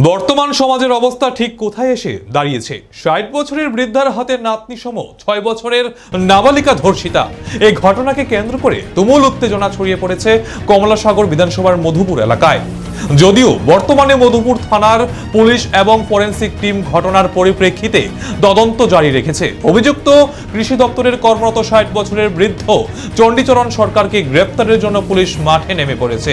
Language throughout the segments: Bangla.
বর্তমান সমাজের অবস্থা ঠিক কোথায় এসে দাঁড়িয়েছে? ষাট বছরের বৃদ্ধার হাতে নাতনি সম, ছয় বছরের নাবালিকা ধর্ষিতা। এই ঘটনাকে কেন্দ্র করে তুমুল উত্তেজনা ছড়িয়ে পড়েছে কমলাসাগর বিধানসভার মধুপুর এলাকায়। যদিও বর্তমানে মধুপুর থানার পুলিশ এবং ফরেন্সিক টিম ঘটনার পরিপ্রেক্ষিতে তদন্ত জারি রেখেছে। অভিযুক্ত কৃষি দপ্তরের কর্মরত ষাট বছরের বৃদ্ধ চণ্ডীচরণ সরকারকে গ্রেপ্তারের জন্য পুলিশ মাঠে নেমে পড়েছে।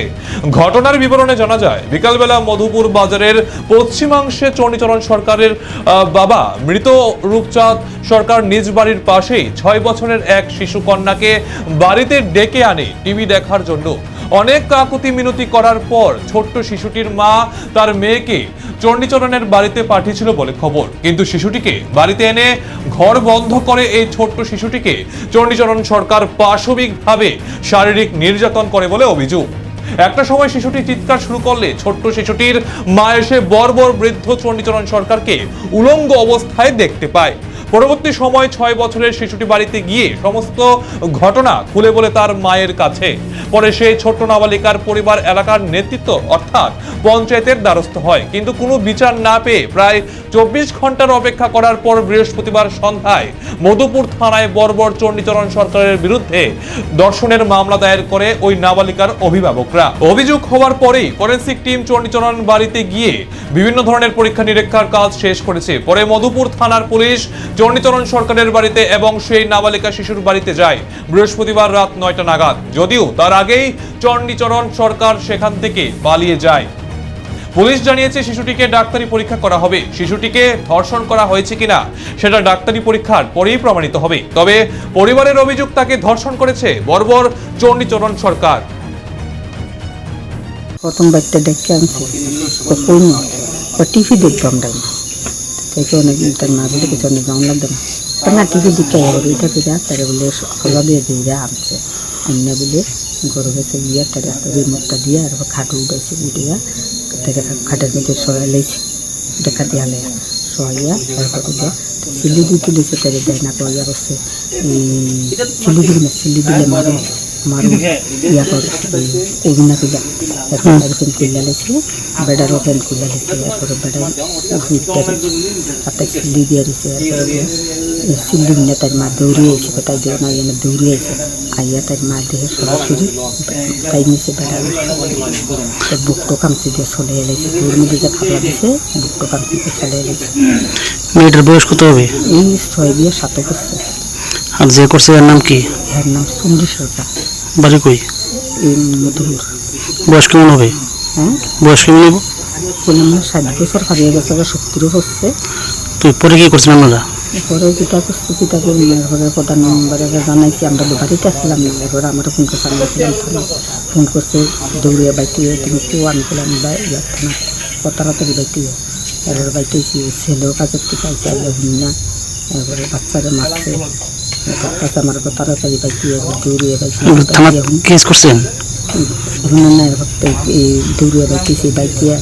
ঘটনার বিবরণে জানা যায়, বিকালবেলা মধুপুর বাজারের পশ্চিমাংশে চণ্ডীচরণ সরকারের বাবা মৃত রূপচাঁদ সরকার নিজ বাড়ির পাশেই ছয় বছরের এক শিশু কন্যাকে বাড়িতে ডেকে আনে টিভি দেখার জন্য। অনেক কাকুতি মিনতি করার পর ছোট্ট শিশুটির মা তার মেয়েকে চণ্ডীচরণের বাড়িতে পাঠিয়েছিল বলে খবর। কিন্তু শিশুটিকে বাড়িতে এনে ঘর বন্ধ করে এই ছোট্ট শিশুটিকে চণ্ডীচরণ সরকার পাশবিকভাবে শারীরিক নির্যাতন করে বলে অভিযোগ। একটা সময় শিশুটি চিৎকার শুরু করলে ছোট্ট শিশুটির মা এসে বর্বর বৃদ্ধ চণ্ডীচরণ সরকারকে উলঙ্গ অবস্থায় দেখতে পায়। পরবর্তী সময় ছয় বছরের শিশুটি বাড়িতে গিয়ে সমস্ত ঘটনা খুলে বলে তার মায়ের কাছে। পরে সেই ছোট্ট নাবালিকার পরিবার এলাকার নেতৃত্ব, অর্থাৎ পঞ্চায়েতের দ্বারস্থ হয়। কিন্তু কোনো বিচার না পেয়ে প্রায় চব্বিশ ঘণ্টার অপেক্ষা করার পর বৃহস্পতিবার সন্ধ্যায় মধুপুর থানায় বর্বর চণ্ডীচরণ সরকারের বিরুদ্ধে দর্শনের মামলা দায়ের করে ওই নাবালিকার অভিভাবকরা। অভিযোগ হওয়ার পরেই ফরেন্সিক টিম চণ্ডীচরণ বাড়িতে গিয়ে বিভিন্ন ধরনের পরীক্ষা নিরীক্ষার কাজ শেষ করেছে। পরে মধুপুর থানার পুলিশ চণ্ডীচরণ সরকারের বাড়িতে এবং সেই নাবালিকা শিশুর বাড়িতে যায়। বৃহস্পতিবার রাত নয়টা নাগাদ। যদিও তার আগেই চণ্ডীচরণ সরকার সেখান থেকে পালিয়ে যায়। পুলিশ জানিয়েছে শিশুটিকে ডাক্তারি পরীক্ষা করা হবে। শিশুটিকে ধর্ষণ করা হয়েছে কিনা, সেটা ডাক্তারি পরীক্ষার পরেই প্রমাণিত হবে। তবে পরিবারের অভিযোগ তাকে ধর্ষণ করেছে বর্বর চণ্ডীচরণ সরকার। প্রথম বাচ্চা ডেকে আনছি কোন টিভি দেখব আমরা। দেখে অনেক তার না বলে কিছু অনেক কেমন লাগবে না। তা না টিভি আবার ওইটা দিকে তারা বলে খোলা দিয়ে দিয়ে আনছে। অন্য বলে গরু গেছে গিয়ে তার রিমোটটা দিয়ে আর খাটু উঠেছে উঠিয়া তাকে খাটের মধ্যে সরাই লেছে দেখা দিয়া লে সরাইয়া তারপর উঠে চিলি দিয়ে তুলেছে তাদের দেয় না পাইয়া করছে দিবি না দিলে মারো মারো ইয়া করে কবি না এখন এরকম কিলা লেছে বেডার ওপেন কিলা লেছে এরপরে বেডার হাতে চিলি দিয়ে দিছে, এরপরে চিল্লি নিয়ে তার মা দৌড়িয়ে এসে তাই দিয়ে না এনে আইয়া তার মা দেখে সরাসরি তাই নিচে বেড়াল। বুকটো কামচি দিয়ে চলে এলেছে। তোর মধ্যে যে খাবলা দিছে বুকটো কামচি দিয়ে চলে এলেছে। মেয়েটার বয়স কত হবে? এই ছয় বিয়ে সাথে করছে আর যে করছে এর নাম কি? এর নাম সুন্দর সরকার। বাড়ি কই? মধুর বয়স কেমন হবে? হ্যাঁ? বয়স কেমন হবে? ষাট বছর হারিয়ে গেছে সত্তরও হচ্ছে। তুই পরে কি করছেন আপনারা? এরপরে যেটা করছি যেটা করি না এরপরে প্রধান মেম্বারে জানাইছি আমরা বাড়িতে আসলাম না এরপরে আমরা ফোন করছে আমরা ছিলাম থানা ফোন করছে দৌড়িয়ে বাইতে তুমি কেউ আমি বললাম ইয়ার থানা তাড়াতাড়ি বাইতে এরপরে বাইতে ছেলেও কাজের থেকে আইসে আগে না। এরপরে বাচ্চারা মারছে। কাছে আমার তাড়াতাড়ি বাইতে দৌড়িয়ে বাইতে কেস করছেন? এই দৌড়িয়া বাইতেছি বাইতিয়া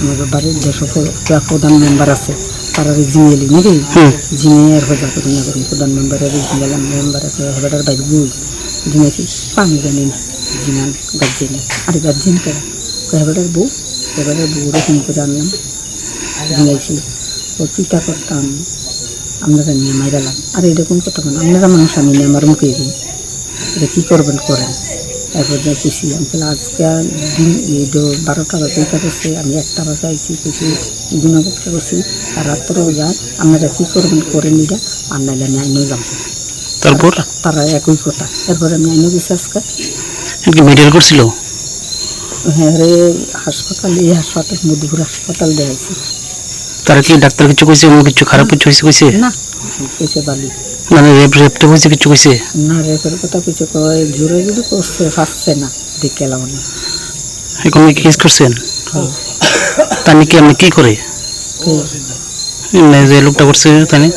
আমার বাড়ির যে সকল প্রধান মেম্বার আছে তারা জিমেলি নাকি? হুম। জিমে আর হজা করি না করি প্রধান মেম্বারের জিমেলাম মেম্বার আছে হেবাটার বাইরে বই জিমেছি পানি জানি না। জিমান গার্জেনে আর গার্জেন করে? হেবাটার বউ। হেবাটার বউ রকম করে আনলাম জিমাইছি ও চিন্তা করতাম? আপনারা নিয়ে মাইরালাম আর এরকম কথা কেন আপনারা মানুষ আমি আমার মুখে দিই এটা কী করবেন করেন? তারপর আমি বললাম, আজকে বারোটা বাজে করছে আমি একটা বাজে আইছি কিছু গুণাবক্ষা করছি আর রাত্রেও যায় আপনারা কী করবেন করে নিলে আর নাইলে আমি আইনেও যাব। তারপর? তারা একই কথা। এরপরে আমি আইনে গেছি আজকে। কি মেডিকেল করছিল? হ্যাঁ রে হাসপাতাল এই হাসপাতাল মধুপুর হাসপাতাল দেখাইছি। তারা কি ডাক্তার কিছু কইছে কিছু খারাপ কিছু হয়েছে কইছে? না কইছে বালি। মানে রেপ রেপটা হয়েছে কিছু কইছে? না রেপের কথা কিছু কয় জোরে যদি করছে ফাঁসছে না দেখে এলাম না এখন কি কেস করছেন? তানি কি আপনি কি করে? যে লোকটা করছে তানি?